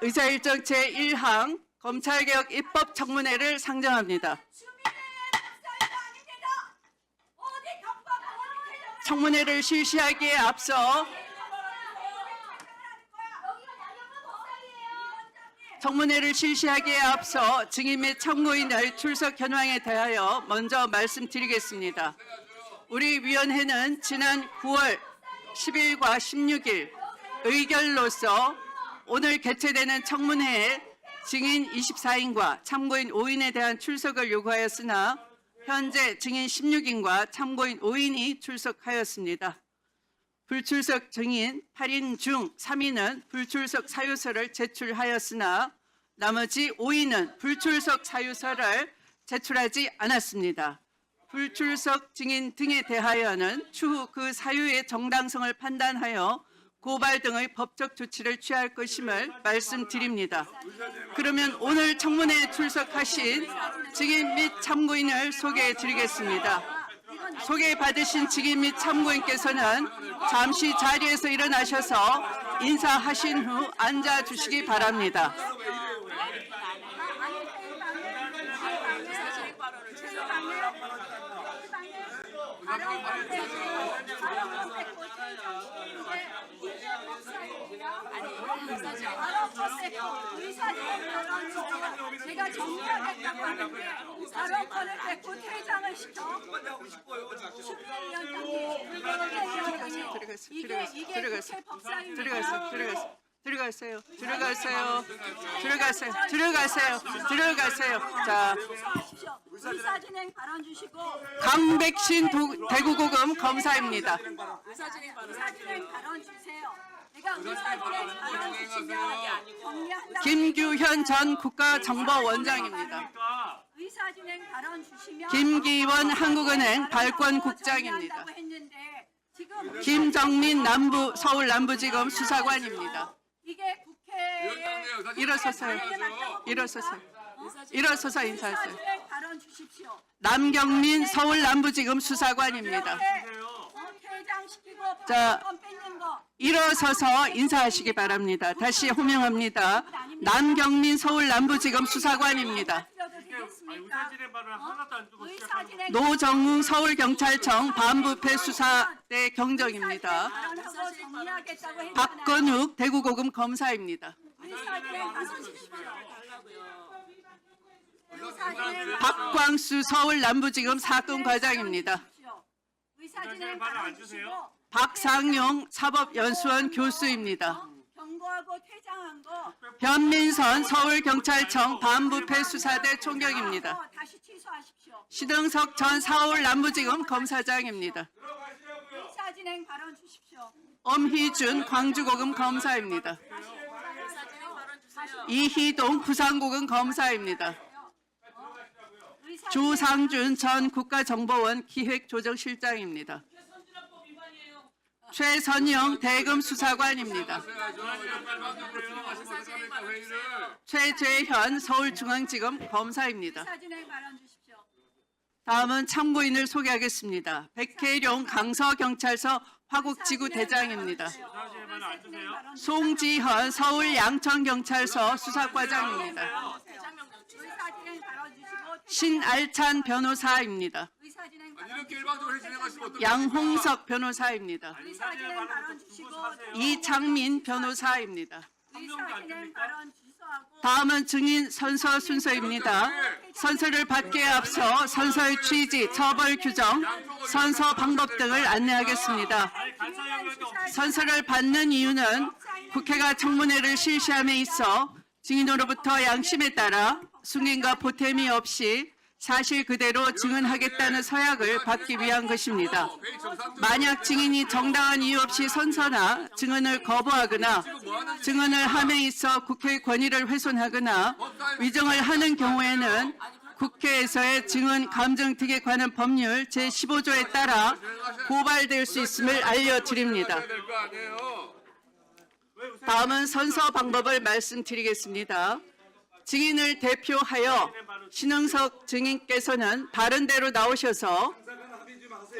의사일정 제1항 검찰개혁 입법 청문회를 상정합니다. 청문회를 실시하기에 앞서 청문회를 실시하기에 앞서 증인 및 참고인의 출석 현황에 대하여 먼저 말씀드리겠습니다. 우리 위원회는 지난 9월 10일과 16일 의결로서 오늘 개최되는 청문회에 증인 24인과 참고인 5인에 대한 출석을 요구하였으나 현재 증인 16인과 참고인 5인이 출석하였습니다. 불출석 증인 8인 중 3인은 불출석 사유서를 제출하였으나 나머지 5인은 불출석 사유서를 제출하지 않았습니다. 불출석 증인 등에 대하여는 추후 그 사유의 정당성을 판단하여 고발 등의 법적 조치를 취할 것임을 말씀드립니다. 그러면 오늘 청문회에 출석하신 증인 및 참고인을 소개해 드리겠습니다. 소개받으신 증인 및 참고인께서는 잠시 자리에서 일어나셔서 인사하신 후 앉아 주시기 바랍니다. 제가 정리하겠다고 하는데 발언권을 뺏고 퇴장을 시켜 들어가세요. 이게. 이게. 국회 법사입니다. 들어가세요. 들어가세요. 들어가세요. 들어가세요. 들어가세요. 들어가세요. 들어가세요. 자, 수고하십시오. 의사 진행 발언 주시고 강백신 도- 대구고검 검사입니다. 의사 진행 발언 주세요. 내가 정리한다고 김규현 전 국가정보원장입니다. 의사진행 발언 주시면 김기원 한국은행 발권국장입니다. 정리한다고 했는데 지금 김정민 남부 서울 남부지검 수사관입니다. 이게 국회 일어서세요. 일어서세요. 일어서서 인사하세요. 의사진행 발언 주십시오. 남경민 서울 남부지검 수사관입니다. 어, 퇴장시키고 자, 일어서서 인사하시기 바랍니다. 다시 호명합니다. 남경민 서울 남부지검 수사관입니다. 안 노정웅 서울경찰청 반부패 수사대 경정입니다. 박건욱 대구고검 검사입니다. 박광수 서울 남부지검 사건 과장입니다. 의사진행 발언 주시고 박상용 사법연수원 교수입니다. 경고하고 퇴장한 거 변민선 서울경찰청 반부패 수사대 총경입니다. 어, 다시 취소하십시오. 시등석 전 서울 남부지검 검사장입니다. 의사진행 발언 주십시오. 엄희준 광주고검 검사입니다. 이희동 부산고검 검사입니다. 의사진행 조상준 전 국가정보원 기획조정실장입니다. 최선영 대검 수사관입니다. 최재현 서울중앙지검 검사입니다. 다음은 참고인을 소개하겠습니다. 백혜룡 강서경찰서 화곡지구 대장입니다. 송지현 서울 양천경찰서 수사과장입니다. 신알찬 변호사입니다. 의사 진행 발언 이렇게 일방적으로 진행하시면? 양홍석 변호사입니다. 의사 진행 발언 주시고 이창민 변호사입니다. 의사 진행 발언 취소하고 다음은 증인 선서 순서입니다. 선서를 받기에 앞서 선서의 취지, 처벌 규정, 선서 방법 등을 안내하겠습니다. 선서를 받는 이유는 국회가 청문회를 실시함에 있어 증인으로부터 양심에 따라 승인과 보탬이 없이 사실 그대로 증언하겠다는 서약을 받기 위한 것입니다. 만약 증인이 정당한 이유 없이 선서나 증언을 거부하거나 증언을 함에 있어 국회의 권위를 훼손하거나 위정을 하는 경우에는 국회에서의 증언 감정 등에 관한 법률 제15조에 따라 고발될 수 있음을 알려드립니다. 다음은 선서 방법을 말씀드리겠습니다. 증인을 대표하여 신흥석 증인께서는 바른 대로 나오셔서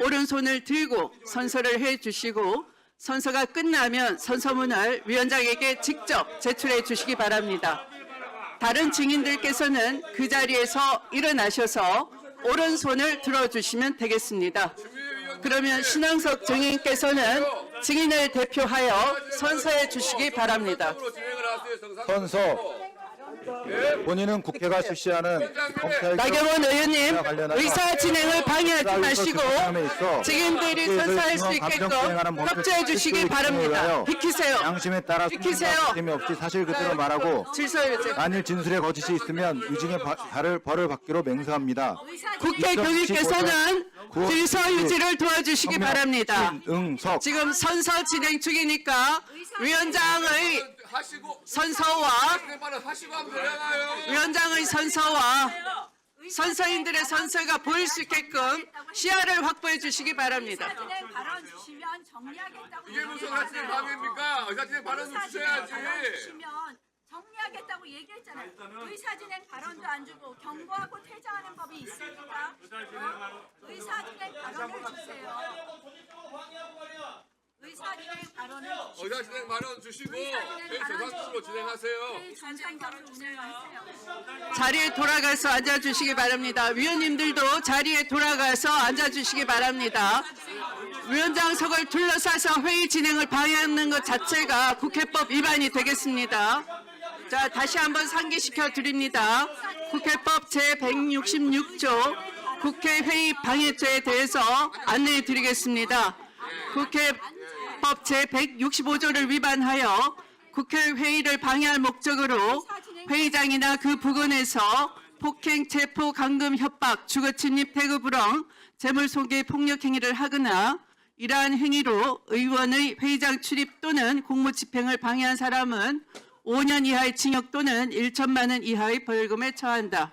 오른손을 들고 선서를 해 주시고 선서가 끝나면 선서문을 위원장에게 직접 제출해 주시기 바랍니다. 다른 증인들께서는 그 자리에서 일어나셔서 오른손을 들어주시면 되겠습니다. 그러면 신앙석 증인께서는 증인을 대표하여 선서해 주시기 바랍니다. 선서 본인은 국회가 실시하는 검찰 나경원 의원님 의사 진행을 방해하지 마시고 증인들이 선서할 수 있게끔 협조해 주시기 바랍니다. 비키세요. 양심에 따라 비키세요. 없이 사실 그대로 말하고. 만일 진술에 거짓이 있으면 위증의 바- 발을 벌을 받기로 맹세합니다. 국회 교육께서는 질서 유지를 도와주시기 바랍니다. 응석 지금 선서 진행 중이니까 하시고 선서와. 위원장의 선서와 선서인들의 선서가 보일 수 있게끔 시야를 확보해 주시기 바랍니다. 진행 발언 주시면 정리하겠다고 이게 무슨 얘기했잖아요. 의사 진행 방해입니까? 의사 진행 발언 좀 의사 진행 주셔야지. 주시면 정리하겠다고 얘기했잖아요. 의사 진행 발언도 안 주고 경고하고 퇴장하는 법이 있습니까? 어? 의사 진행 발언을 주세요. 의사 진행 발언을 의사 진행 발언 주시고 회의 정상적으로 진행하세요. 회의 정상적으로 운영하세요. 자리에 돌아가서 앉아 주시기 바랍니다. 위원님들도 자리에 돌아가서 앉아 주시기 바랍니다. 위원장석을 둘러싸서 회의 진행을 방해하는 것 자체가 국회법 위반이 되겠습니다. 자, 다시 한번 상기시켜 드립니다. 국회법 제166조 국회 회의 방해죄에 대해서 안내해 드리겠습니다. 국회 법 제165조를 위반하여 국회 회의를 방해할 목적으로 회의장이나 그 부근에서 폭행, 체포, 감금, 협박, 주거 침입, 태그 불응, 재물 손괴, 폭력 행위를 하거나 이러한 행위로 의원의 회의장 출입 또는 공무 집행을 방해한 사람은 5년 이하의 징역 또는 1천만 원 이하의 벌금에 처한다.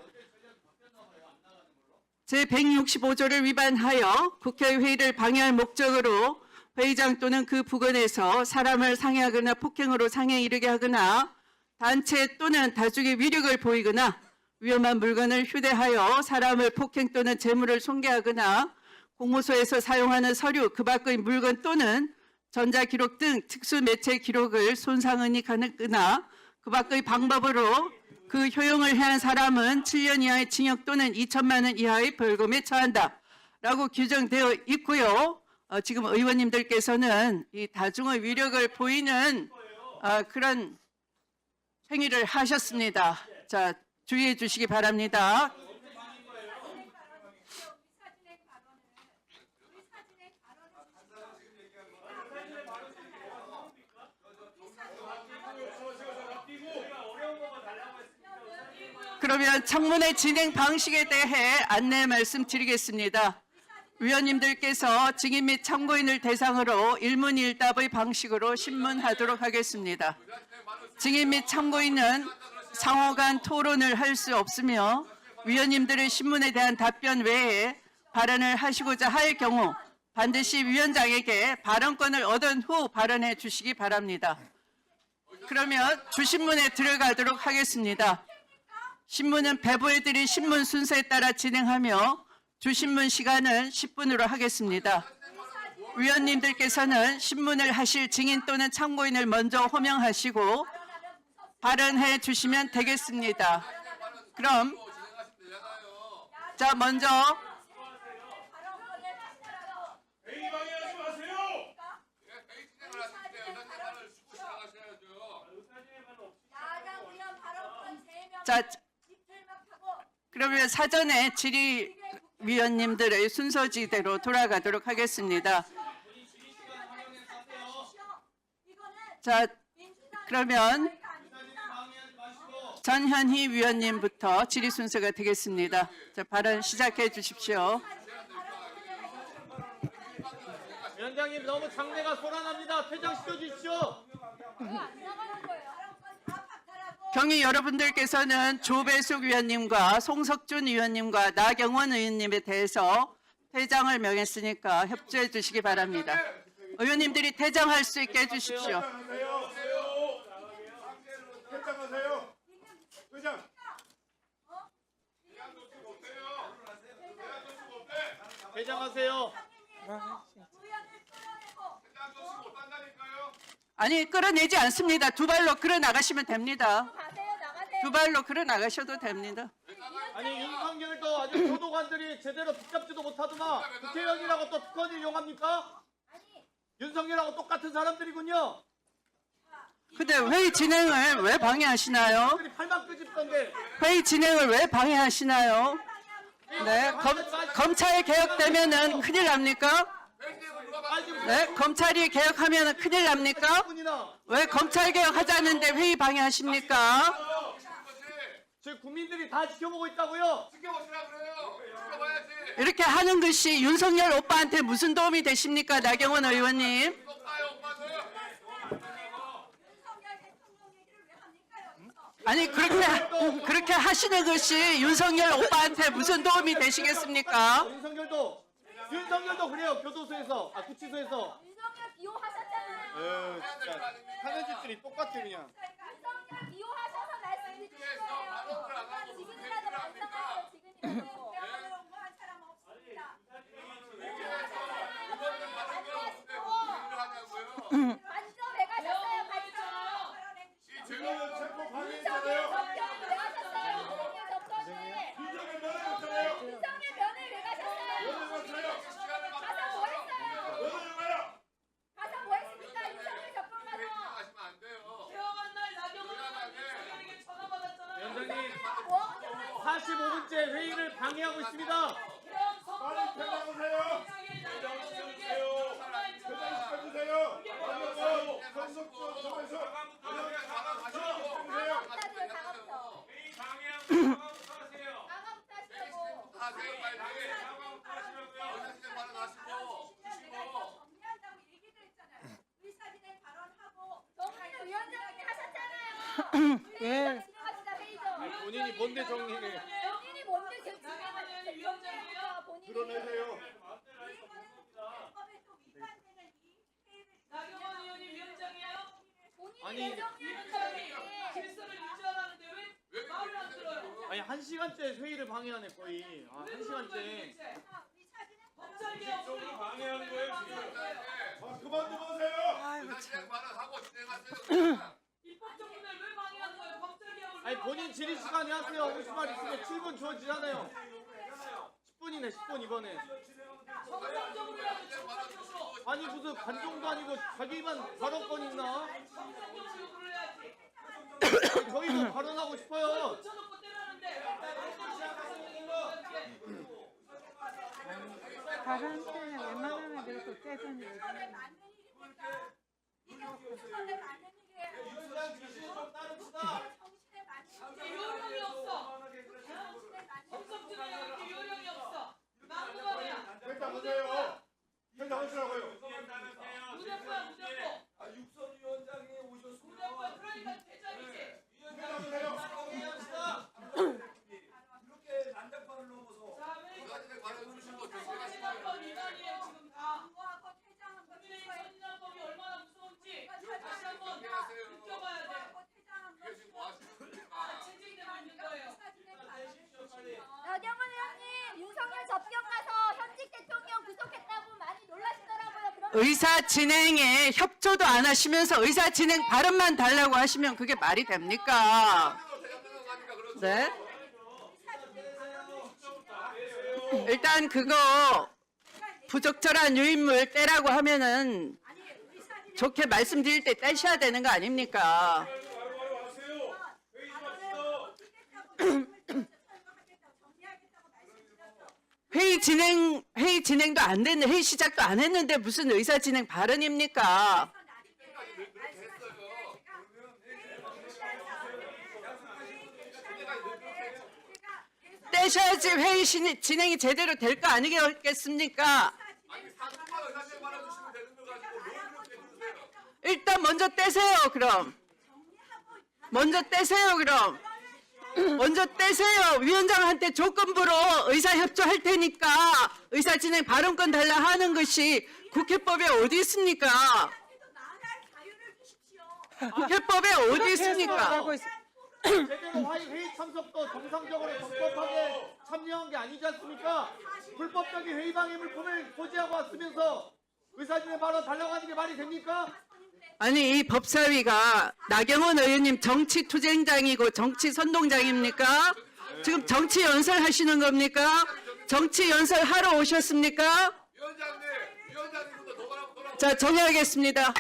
제165조를 위반하여 국회 회의를 방해할 목적으로 회의장 또는 그 부근에서 사람을 상해하거나 폭행으로 상해 이르게 하거나 단체 또는 다중의 위력을 보이거나 위험한 물건을 휴대하여 사람을 폭행 또는 재물을 손괴하거나 공모소에서 사용하는 서류 그 밖의 물건 또는 전자기록 등 특수 매체 기록을 손상은이 가능하거나 그 밖의 방법으로 그 효용을 해한 사람은 7년 이하의 징역 또는 2천만 원 이하의 벌금에 처한다. 라고 규정되어 있고요. 어, 지금 의원님들께서는 이 다중의 위력을 보이는 어, 그런 행위를 하셨습니다. 자, 주의해 주시기 바랍니다. 그러면 청문회 진행 방식에 대해 안내 말씀드리겠습니다. 위원님들께서 증인 및 참고인을 대상으로 일문일답의 방식으로 신문하도록 하겠습니다. 증인 및 참고인은 상호 간 토론을 할 수 없으며 위원님들의 신문에 대한 답변 외에 발언을 하시고자 할 경우 반드시 위원장에게 발언권을 얻은 후 발언해 주시기 바랍니다. 그러면 주신문에 들어가도록 하겠습니다. 신문은 배부해드린 신문 순서에 따라 진행하며 주신문 시간은 10분으로 하겠습니다. 위원님들께서는 신문을 하실 증인 또는 참고인을 먼저 호명하시고 발언해 주시면 되겠습니다. 그럼 자 먼저 회의 방해하지 마세요. 회의 진행을 하실 때 의사 진행 발언 주고 진행하셔야죠. 야당 의원 발언권 3명 자 그러면 사전에 질의 위원님들의 순서지대로 돌아가도록 하겠습니다. 자 그러면 전현희 위원님부터 질의 순서가 되겠습니다. 자 발언 시작해 주십시오. 위원장님 너무 장례가 소란합니다. 퇴장시켜 주십시오. 경위 여러분들께서는 조배숙 위원님과 송석준 위원님과 나경원 의원님에 대해서 퇴장을 명했으니까 협조해 주시기 바랍니다. 의원님들이 퇴장할 수 있게 해주십시오. 퇴장하세요. 아니 끌어내지 않습니다. 두 발로 끌어 나가시면 됩니다. 두 발로 끌어 나가셔도 됩니다. 아니 윤석열도 아주 교도관들이 제대로 붙잡지도 못하더나 국회의원이라고 또 특권을 이용합니까? 윤석열하고 똑같은 사람들이군요. 근데 회의 진행을 왜 방해하시나요? 그들이 팔만 끄집던데 회의 진행을 왜 방해하시나요? 네, 검, 검찰 개혁되면은 큰일 납니까? 네, 검찰이 개혁하면 큰일 납니까? 분이나 왜 검찰 개혁하자는데 회의 방해하십니까? 저희 국민들이 다 지켜보고 있다고요. 지켜보시라 그래요. 지켜봐야지. 이렇게 하는 것이 윤석열 오빠한테 무슨 도움이 되십니까, 나경원 의원님? 아니 그렇게 그렇게 하시는 것이 윤석열 오빠한테 무슨 도움이 되시겠습니까? 윤석열도 윤석열도 그래요. 교도소에서 아 구치소에서. 윤석열 비호하셨잖아요. 하는 짓들이 똑같아 그냥. 윤석열 비호하셔서 말씀드리는 거예요. 지금이라도 반성하세요. 지금이라도. 대학을 공부한 사람 없습니다. 하냐고요. 관점에 가셨어요. 관점. 지금 체포 윤석열 방해했잖아요. 접견 왜 가셨어요? 윤석열 접견을. 윤석열 면허였잖아요. 윤석열 면회 왜 가셨어요? 가서 뭐 했어요? 면허를 가요. 가서 뭐 했습니까? 윤석열 접견 가서. 하시면 안 돼요. 태어난 날 나경원 윤석열에게 전화 받았잖아요. 위원장님 뭐? 45분째 회의를 방해하고 있습니다. 빨리 퇴장하세요. 퇴장시켜주세요. 가갑다고요, 가갑다. 가갑다 하시라고. 하세요, 빨리. 의사진행 발언 하시고, 주시고. 정리한다고 얘기도 했잖아요. 의사진행 발언하고 정리는 위원장님이 하셨잖아요. 예. 진행합시다 회의 좀. 본인이 뭔데 정리해? 본인이 뭔데 지금 진행하는 회의를 나경원 의원이 위원장이에요? 아니, 예정위원장이 질서를 유지하라는데 왜 말을 안 들어요? 아니 한 시간째 회의를 방해하네 거의. 아, 한 시간째. 검찰 개혁 방해하는 거예요 지금? 아, 그만 좀 하세요. 의사진행 발언하고 진행하세요. 입법정문을 왜 방해하는 거예요? 왜 아니 본인 질의 시간에 하세요. 50말 있으면 7분 주어지잖아요. 10분이네 10분 이번에. 정상적으로 해야지 정상적으로 아니 무슨 관종도 아니고 자기만 발언권 있나? 정상적으로 불러야지 아니, 저희도 발언하고 싶어요. 붙여놓고 때는 웬만하면 그래도 떼던데 이게 국정원에 맞는 일이에요. 정신에 맞는 일이에요. 요령이 없어 법석주는 이렇게 없어 막무가내야 퇴장하세요. 퇴장하시라고요. 무대포야 무대포 무대포야 그러니까 대장이지 퇴장하세요. 자 회의 의사진행 발언 주시고, 진행하시고. 선진화법 위반이에요 지금 다 정보하고 퇴장한 것 국민의 선진화법이 얼마나 무서운지 다시 한번 느껴봐야 돼 정보하고 퇴장한 것 이게 지금 뭐 하시는 겁니까? 다 체증되고 있는 거예요 나경원 의원님 윤석열 접견 가서 현직 대통령 구속했다고 많이 놀라시더라고요. 그럼 의사 진행에 협조도 안 하시면서 의사 진행 발언만 달라고 하시면 그게 말이 됩니까? 네? 일단 그거 부적절한 유인물 떼라고 하면은 좋게 말씀드릴 때 떼셔야 되는 거 아닙니까? 회의 진행 회의 진행도 안 됐는데 회의 시작도 안 했는데 무슨 의사 진행 발언입니까? 떼셔야지 회의 시- 진행이 제대로 될 거 아니겠습니까? 일단 먼저 떼세요 그럼 먼저 떼세요 그럼 먼저 떼세요 위원장한테 조건부로 의사협조할 테니까 의사진행 발언권 달라 하는 것이 국회법에 어디 있습니까. 국회법에 어디 있습니까. 제대로 회의, 회의 참석도 정상적으로 적법하게 참여한 게 아니지 않습니까? 불법적인 회의 방해 물품을 소지하고 왔으면서 의사진의 발언 달라고 하는 게 말이 됩니까? 아니 이 법사위가 나경원 의원님 정치 투쟁장이고 정치 선동장입니까? 지금 정치 연설 하시는 겁니까? 정치 연설 하러 오셨습니까? 위원장님, 위원장님부터 도발하고 돌아. 자 정리하겠습니다.